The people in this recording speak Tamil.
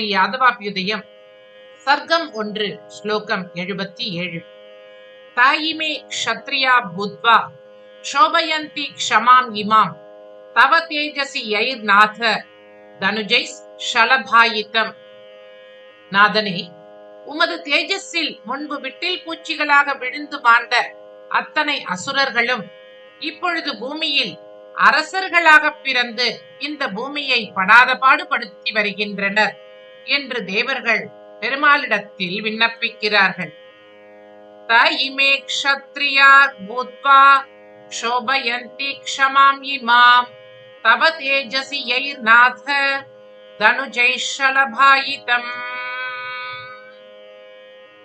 யாதவாபியுதயம் சர்க்கம் ஒன்று ஸ்லோகம் எழுபத்தி ஏழு. தாயிமே க்ஷத்ரியா புத்வா சோபயந்தி க்ஷமாம் இமாம் தவ தேஜசி யைர் நாத தனுஜை ஷலபாயித்தம். நாதனே உமது தேஜஸில் முன்பு விட்டில் பூச்சிகளாக விழுந்து மாண்ட அத்தனை அசுரர்களும் இப்பொழுது பூமியில் அரசர்களாக பிறந்து இந்த பூமியை படாத பாடுபடுத்தி வருகின்றனர். என்று தேவர்கள் பெருமாளிடத்தில் விண்ணப்பிக்கிறார்கள். தயிமே க்ஷத்ரியா பூத்வா க்ஷோபயந்தி க்ஷமாம் இமாம். தவ தேஜசி யைர் நாத தனுஜை ஷலபாயிதம்.